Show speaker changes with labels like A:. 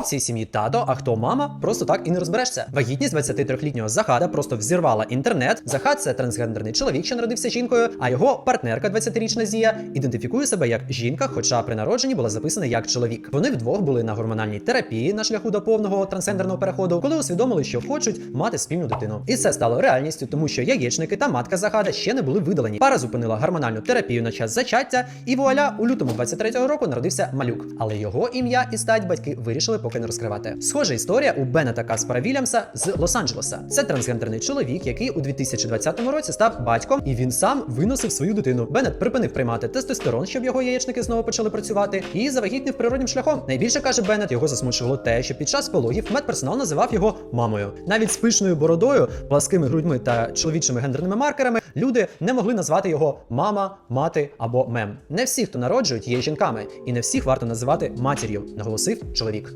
A: в цій сім'ї тато, а хто мама, просто так і не розберешся. Вагітність 23-літнього Захада просто взірвала інтернет. Захад це трансгендерний чоловік, що народився жінкою, а його партнерка, 20-річна Зія, ідентифікує себе як жінка, хоча при народженні була записана як чоловік. Вони вдвох були на гормональній терапії на шляху до повного трансгендерного переходу, коли усвідомили, що хочуть мати спільну дитину. І це стало реальністю, тому що яєчники та матка Захада ще не були видалені. Пара зупинила гормональну терапію на час зачаття, і вуаля, у лютому 23-го року народився малюк. Але його ім'я і стать батьки вирішили поки не розкривати. Схожа історія у Беннета Каспара Вільямса з Лос-Анджелеса. Це трансгендерний чоловік, який у 2020 році став батьком, і він сам виносив свою дитину. Беннет припинив приймати тестостерон, щоб його яєчники знову почали працювати, і завагітнив природнім шляхом. Найбільше каже Беннет, його засмучувало те, що під час пологів медперсонал називав його мамою. Навіть з пишною бородою, пласкими грудьми та чоловічими гендерними маркерами люди не могли назвати його мама, мати або мем. Не всі, хто народжують, є жінками, і не всіх варто називати матір'ю, наголосив чоловік.